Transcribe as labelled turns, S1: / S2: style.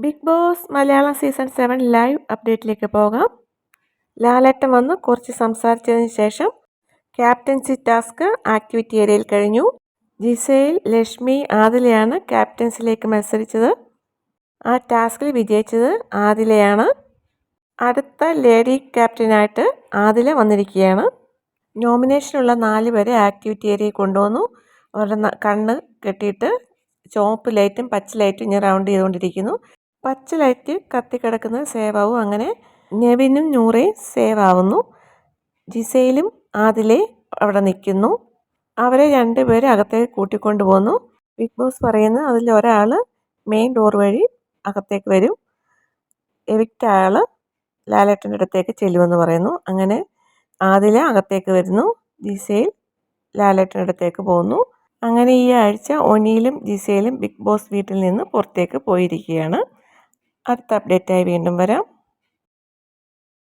S1: Bigg Boss Malayalam season seven live അപ്ഡേറ്റിലേക്ക് പോകാം. ലാലേട്ടൻ വന്ന് കുറച്ച് സംസാരിച്ചതിന് ശേഷം ക്യാപ്റ്റൻസി ടാസ്ക് ആക്ടിവിറ്റി ഏരിയയിൽ കഴിഞ്ഞു. ജിസയിൽ ലക്ഷ്മി ആദിലയാണ് ക്യാപ്റ്റൻസിലേക്ക് മത്സരിച്ചത്. ആ ടാസ്കിൽ വിജയിച്ചത് ആദിലയാണ്. അടുത്ത ലേഡി ക്യാപ്റ്റനായിട്ട് ആദില വന്നിരിക്കുകയാണ്. നോമിനേഷനുള്ള നാല് പേരെ ആക്ടിവിറ്റി ഏരിയയിൽ കൊണ്ടുവന്നു. അവരുടെ കണ്ണ് കെട്ടിയിട്ട് ചുവപ്പ് ലൈറ്റും പച്ച ലൈറ്റും ഇങ്ങനെ റൗണ്ട് ചെയ്തുകൊണ്ടിരിക്കുന്നു. പച്ച ലൈറ്റ് കത്തിക്കിടക്കുന്നത് സേവ് ആവും അങ്ങനെ നെവിനും നൂറയും സേവ് ആവുന്നു ജിസയിലും ആദിലെ അവിടെ നിൽക്കുന്നു. അവരെ രണ്ടുപേരെ അകത്തേക്ക് കൂട്ടിക്കൊണ്ടു പോകുന്നു ബിഗ് ബോസ് പറയുന്നു അതിൽ ഒരാൾ മെയിൻ ഡോർ വഴി അകത്തേക്ക് വരും. എവിക്റ്റ് ആൾ ലാലേട്ടന്റെ അടുത്തേക്ക് ചെല്ലുമെന്ന് പറയുന്നു. അങ്ങനെ ആദില അകത്തേക്ക് വരുന്നു. ജിസയിൽ ലാലേട്ടന്റെ അടുത്തേക്ക് പോകുന്നു അങ്ങനെ ഈ ആഴ്ച ഒനിയിലും ജിസയിലും ബിഗ് ബോസ് വീട്ടിൽ നിന്ന് പുറത്തേക്ക് പോയിരിക്കുകയാണ്. അടുത്ത അപ്ഡേറ്റായി വീണ്ടും വരാം.